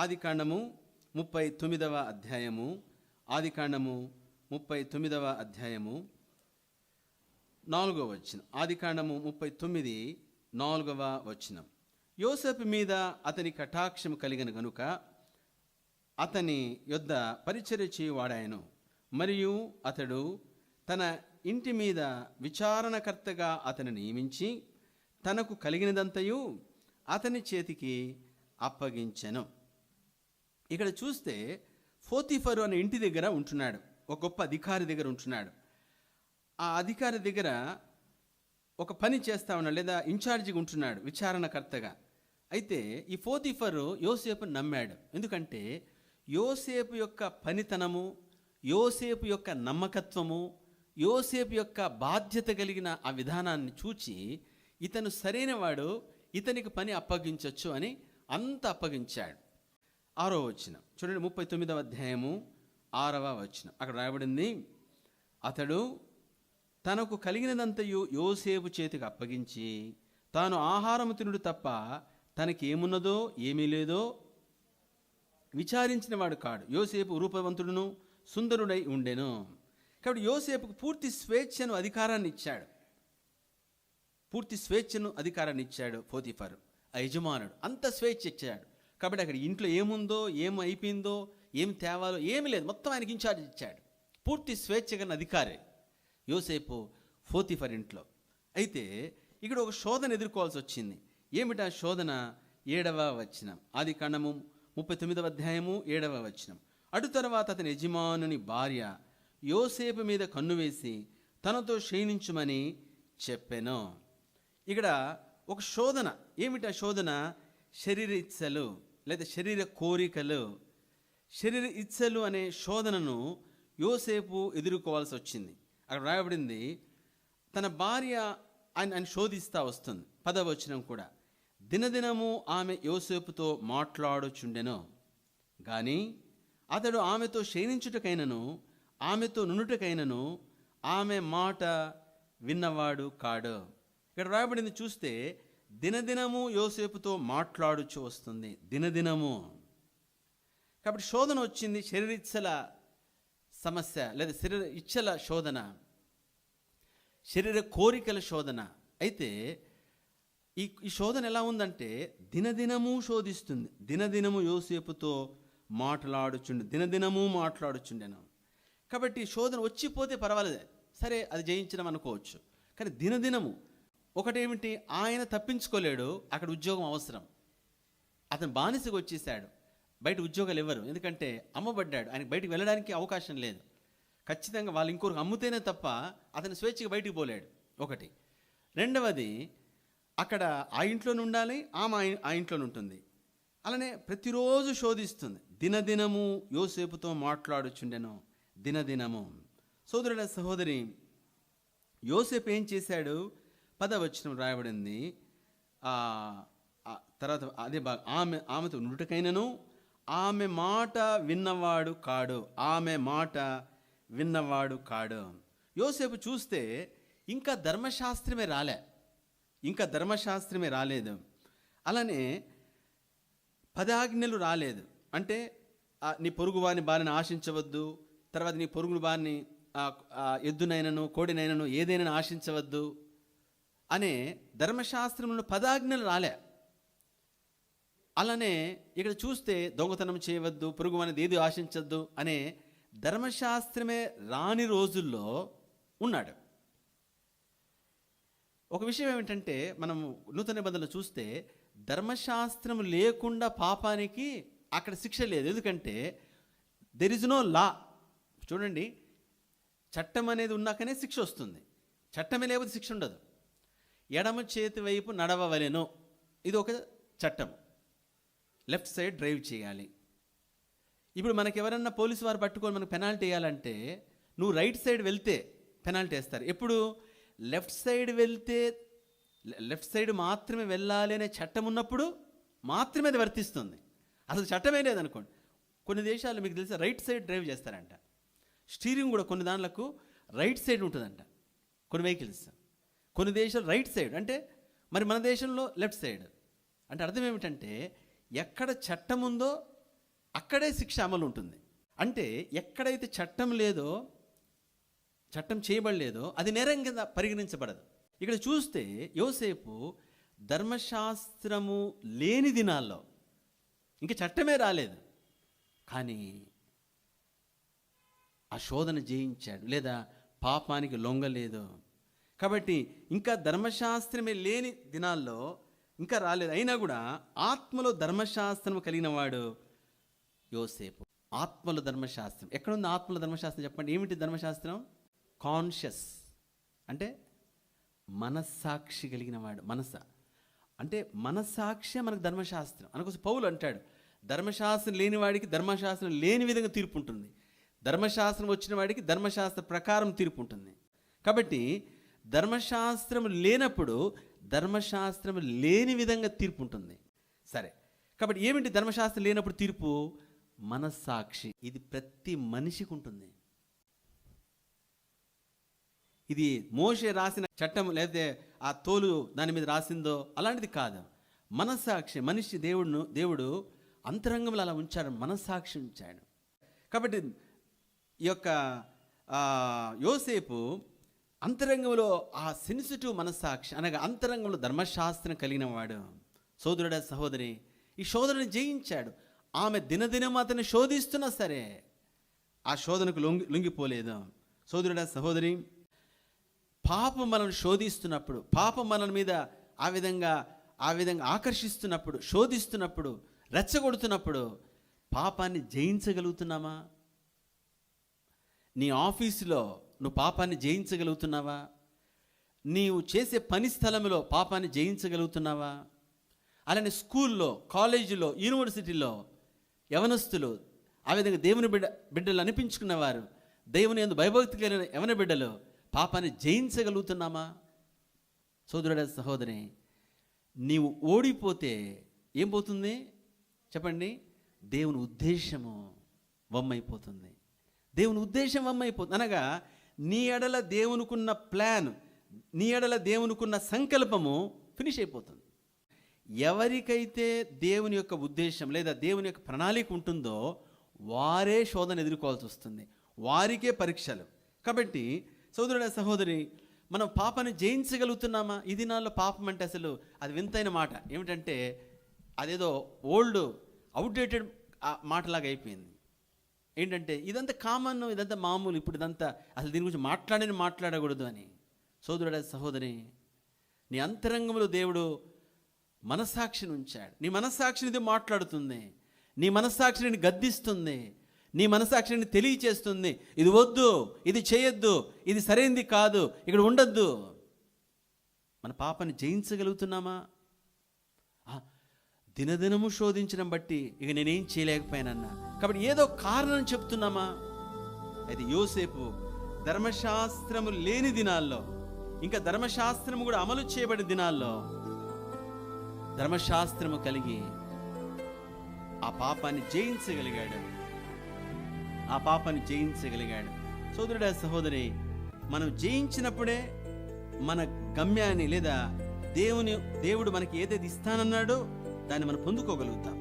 ఆదికాండము ముప్పై తొమ్మిదవ అధ్యాయము. ఆదికాండము ముప్పై తొమ్మిదవ అధ్యాయము. నాలుగవ వచనం. ఆదికాండము ముప్పై తొమ్మిది నాలుగవ వచనం. యోసేపు మీద అతని కటాక్షం కలిగిన గనుక అతని యొద్ద పరిచర్య చేయువాడాయను. మరియు అతడు తన ఇంటి మీద విచారణకర్తగా అతని నియమించి తనకు కలిగినదంతయు అతని చేతికి అప్పగించెను. ఇక్కడ చూస్తే ఫోతిఫరు అనే ఇంటి దగ్గర ఉంటున్నాడు. ఒక గొప్ప అధికారి దగ్గర ఉంటున్నాడు. ఆ అధికారి దగ్గర ఒక పని చేస్తా ఉన్నాడు లేదా ఇన్ఛార్జిగా ఉంటున్నాడు విచారణకర్తగా. అయితే ఈ ఫోతిఫరు యోసేపు నమ్మాడు. ఎందుకంటే యోసేపు యొక్క పనితనము యోసేపు యొక్క నమ్మకత్వము యోసేపు యొక్క బాధ్యత కలిగిన ఆ విధానాన్ని చూచి ఇతను సరైనవాడు ఇతనికి పని అప్పగించవచ్చు అని అంత అప్పగించాడు. ఆరో వచనం. చూడండి ముప్పై తొమ్మిదవ అధ్యాయము ఆరవ వచనం. అక్కడ రాయబడింది అతడు తనకు కలిగినదంతయు యోసేపు చేతికి అప్పగించి తాను ఆహారము తినుడు తప్ప తనకి ఏమున్నదో ఏమీ లేదో విచారించిన వాడు కాడు. యోసేపు రూపవంతుడును సుందరుడై ఉండెను. కాబట్టి యోసేపుకు పూర్తి స్వేచ్ఛను అధికారాన్ని ఇచ్చాడు. పూర్తి స్వేచ్ఛను అధికారాన్ని ఇచ్చాడు పోతిఫర్ ఆ యజమానుడు. అంత స్వేచ్ఛ ఇచ్చాడు. కాబట్టి అక్కడ ఇంట్లో ఏముందో ఏం అయిపోయిందో ఏం తేవాలో ఏమీ లేదు. మొత్తం ఆయనకి ఇన్ఛార్జ్ ఇచ్చాడు. పూర్తి స్వేచ్ఛగా అధికారి యోసేపు ఫోతిఫర్ ఇంట్లో. అయితే ఇక్కడ ఒక శోధన ఎదుర్కోవాల్సి వచ్చింది. ఏమిటా శోధన? ఏడవ వచనం. ఆది కణము ముప్పై తొమ్మిదవ అధ్యాయము ఏడవ వచనం. అటు తర్వాత అతని యజమానుని భార్య యోసేపు మీద కన్ను వేసి తనతో క్షీణించుమని చెప్పాను. ఇక్కడ ఒక శోధన. ఏమిటా శోధన? శరీర ఇచ్చలు. లేదా శరీర కోరికలు శరీర ఇచ్చలు అనే శోధనను యోసేపు ఎదుర్కోవాల్సి వచ్చింది. అక్కడ రాయబడింది తన భార్య ఆయన ఆయన శోధిస్తా వస్తుంది. పదవచనం కూడా. దినదినము ఆమె యోసేపుతో మాట్లాడుచుండెను. కానీ అతడు ఆమెతో క్షీణించుటకైనను ఆమెతో నునుటకైనను ఆమె మాట విన్నవాడు కాడు. ఇక్కడ రాయబడింది చూస్తే దినదినము యోసేపుతో మాట్లాడుచు వస్తుంది. దినదినము. కాబట్టి శోధన వచ్చింది శరీరిచ్చల సమస్య లేదా శరీర ఇచ్చల శోధన శరీర కోరికల శోధన. అయితే ఈ ఈ శోధన ఎలా ఉందంటే దినదినము శోధిస్తుంది. దినదినము యోసేపుతో మాట్లాడుచుండు. దినదినము మాట్లాడుచుండెను. కాబట్టి ఈ శోధన వచ్చిపోతే పర్వాలేదు. సరే అది జయించడం అనుకోవచ్చు కానీ దినదినము ఒకటేమిటి? ఆయన తప్పించుకోలేడు అక్కడ ఉద్యోగం అవసరం. అతను బానిసగా వచ్చేసాడు. బయట ఉద్యోగాలు ఇవ్వరు. ఎందుకంటే అమ్మబడ్డాడు. ఆయనకు బయటికి వెళ్ళడానికి అవకాశం లేదు. ఖచ్చితంగా వాళ్ళు ఇంకొకరు అమ్ముతేనే తప్ప అతను స్వేచ్ఛగా బయటికి పోలేడు. ఒకటి. రెండవది అక్కడ ఆ ఇంట్లోనే ఉండాలి ఆమె ఆ ఆ ఇంట్లోనే ఉంటుంది. అలానే ప్రతిరోజు శోధిస్తుంది. దినదినము యోసేపుతో మాట్లాడుచుండెను. దినదినము. సోదరుడ సహోదరి యోసేపు ఏం చేశాడు? పదవచనం రాయబడింది. తర్వాత అదే బాగా ఆమె ఆమెతో నుటకైనను ఆమె మాట విన్నవాడు కాడు ఆమె మాట విన్నవాడు కాడు. యోసేపు చూస్తే ఇంకా ధర్మశాస్త్రమే రాలే ఇంకా ధర్మశాస్త్రమే రాలేదు. అలానే పదాజ్ఞలు రాలేదు. అంటే నీ పొరుగు వారిని బారిని ఆశించవద్దు తర్వాత నీ పొరుగుని బారిని ఎద్దునైనను కోడినైనను ఏదైనా ఆశించవద్దు అనే ధర్మశాస్త్రంలో పదాజ్ఞలు రాలే. అలానే ఇక్కడ చూస్తే దొంగతనం చేయవద్దు పురుగు అనేది ఏది ఆశించద్దు అనే ధర్మశాస్త్రమే రాని రోజుల్లో ఉన్నాడు. ఒక విషయం ఏమిటంటే మనం నూతన నిబంధనలు చూస్తే ధర్మశాస్త్రం లేకుండా పాపానికి అక్కడ శిక్ష లేదు. ఎందుకంటే దెర్ ఇస్ నో లా చూడండి చట్టం అనేది ఉన్నాకనే శిక్ష వస్తుంది. చట్టమే లేకపోతే శిక్ష ఉండదు. ఎడమ చేతి వైపు నడవవలెను. ఇది ఒక చట్టం. లెఫ్ట్ సైడ్ డ్రైవ్ చేయాలి. ఇప్పుడు మనకి ఎవరన్నా పోలీసు వారు పట్టుకొని మనకు పెనాల్టీ వేయాలంటే నువ్వు రైట్ సైడ్ వెళ్తే పెనాల్టీ వేస్తారు. ఎప్పుడు? లెఫ్ట్ సైడ్ వెళ్తే లెఫ్ట్ సైడ్ మాత్రమే వెళ్ళాలి అనే చట్టం ఉన్నప్పుడు మాత్రమే అది వర్తిస్తుంది. అసలు చట్టమే లేదనుకోండి. కొన్ని దేశాలు మీకు తెలిసి రైట్ సైడ్ డ్రైవ్ చేస్తారంట. స్టీరింగ్ కూడా కొన్ని దాంట్లకు రైట్ సైడ్ ఉంటుందంట. కొన్ని వెహికల్స్. కొన్ని దేశాలు రైట్ సైడ్ అంటే మరి మన దేశంలో లెఫ్ట్ సైడ్ అంటే అర్థం ఏమిటంటే ఎక్కడ చట్టం ఉందో అక్కడే శిక్ష అమలు ఉంటుంది. అంటే ఎక్కడైతే చట్టం లేదో చట్టం చేయబడలేదో అది నేరం కింద పరిగణించబడదు. ఇక్కడ చూస్తే యోసేపు ధర్మశాస్త్రము లేని దినాల్లో ఇంకా చట్టమే రాలేదు. కానీ ఆ శోధన జయించాడు లేదా పాపానికి లొంగలేదు. కాబట్టి ఇంకా ధర్మశాస్త్రమే లేని దినాల్లో ఇంకా రాలేదు. అయినా కూడా ఆత్మలో ధర్మశాస్త్రం కలిగిన వాడు యోసేపు. ఆత్మలో ధర్మశాస్త్రం. ఎక్కడుంది ఆత్మలో ధర్మశాస్త్రం చెప్పండి. ఏమిటి ధర్మశాస్త్రం? కాన్షియస్. అంటే మనస్సాక్షి కలిగిన వాడు. మనస. అంటే మనస్సాక్షి మనకు ధర్మశాస్త్రం. అనకోసం పౌలు అంటాడు ధర్మశాస్త్రం లేని వాడికి ధర్మశాస్త్రం లేని విధంగా తీర్పు ఉంటుంది ధర్మశాస్త్రం వచ్చిన వాడికి ధర్మశాస్త్ర ప్రకారం తీర్పు ఉంటుంది కాబట్టి ధర్మశాస్త్రం లేనప్పుడు ధర్మశాస్త్రం లేని విధంగా తీర్పు ఉంటుంది. సరే కాబట్టి ఏమిటి ధర్మశాస్త్రం లేనప్పుడు తీర్పు? మనస్సాక్షి. ఇది ప్రతి మనిషికి ఉంటుంది. ఇది మోషే రాసిన చట్టం లేకపోతే ఆ తోలు దాని మీద రాసిందో అలాంటిది కాదు. మనస్సాక్షి మనిషి దేవుడును దేవుడు అంతరంగంలో అలా ఉంచాడు మనస్సాక్షి ఉంచాడు. కాబట్టి ఈ యొక్క ఆ, యోసేపు అంతరంగంలో ఆ సెన్సిటివ్ మనస్సాక్షి అనగా అంతరంగంలో ధర్మశాస్త్రం కలిగిన వాడు. సోదరుడ సహోదరి ఈ శోధనని జయించాడు. ఆమె దినదినం అతన్ని శోధిస్తున్నా సరే ఆ శోధనకు లొంగి లొంగిపోలేదు. సోదరుడ సహోదరి పాపం మనల్ని శోధిస్తున్నప్పుడు పాపం మనల మీద ఆ విధంగా ఆ విధంగా ఆకర్షిస్తున్నప్పుడు శోధిస్తున్నప్పుడు రెచ్చగొడుతున్నప్పుడు పాపాన్ని జయించగలుగుతున్నామా? నీ ఆఫీసులో నువ్వు పాపాన్ని జయించగలుగుతున్నావా? నీవు చేసే పని స్థలంలో పాపాన్ని జయించగలుగుతున్నావా? అలానే స్కూల్లో కాలేజీలో యూనివర్సిటీలో యవనస్తులు ఆ విధంగా దేవుని బిడ్డ బిడ్డలు అనిపించుకున్నవారు దేవుని ఎందు భయభక్తి కలిగిన యవన బిడ్డలు పాపాన్ని జయించగలుగుతున్నామా? సోదరుడ సహోదరి నీవు ఓడిపోతే ఏం పోతుంది? చెప్పండి. దేవుని ఉద్దేశము వమ్మైపోతుంది. దేవుని ఉద్దేశం వమ్మైపోతుంది. అనగా నీ ఎడల దేవునికున్న ప్లాన్ నీ ఎడల దేవునికున్న సంకల్పము ఫినిష్ అయిపోతుంది. ఎవరికైతే దేవుని యొక్క ఉద్దేశం లేదా దేవుని యొక్క ప్రణాళిక ఉంటుందో వారే శోధన ఎదుర్కోవాల్సి వస్తుంది. వారికే పరీక్షలు. కాబట్టి సోదరుడ సహోదరి మనం పాపాన్ని జయించగలుగుతున్నామా? ఈ దినాల్లో పాపం అంటే అసలు అది వింతైన మాట. ఏమిటంటే అదేదో ఓల్డ్ అవుట్డేటెడ్ మాటలాగా అయిపోయింది. ఏంటంటే ఇదంతా కామన్ ఇదంతా మామూలు ఇప్పుడు ఇదంతా అసలు దీని గురించి మాట్లాడని మాట్లాడకూడదు అని. సోదరుడ సహోదరి నీ అంతరంగంలో దేవుడు మనస్సాక్షిని ఉంచాడు. నీ మనస్సాక్షిని ఇది మాట్లాడుతుంది. నీ మనస్సాక్షిని గద్దిస్తుంది. నీ మనస్సాక్షిని తెలియచేస్తుంది. ఇది వద్దు ఇది చేయొద్దు ఇది సరైంది కాదు ఇక్కడ ఉండొద్దు. మన పాపని జయించగలుగుతున్నామా? దినదినము శోధించడం బట్టి ఇక నేనేం చేయలేకపోయానన్నా. కాబట్టి ఏదో కారణం చెప్తున్నామా? అది యోసేపు ధర్మశాస్త్రము లేని దినాల్లో ఇంకా ధర్మశాస్త్రము కూడా అమలు చేయబడిన దినాల్లో ధర్మశాస్త్రము కలిగి ఆ పాపాన్ని జయించగలిగాడు. ఆ పాపాన్ని జయించగలిగాడు. సోదరుడా సహోదరి మనం జయించినప్పుడే మన గమ్యాన్ని లేదా దేవుని దేవుడు మనకి ఏదైతే ఇస్తానన్నాడో దాన్ని మనం పొందుకోగలుగుతాం.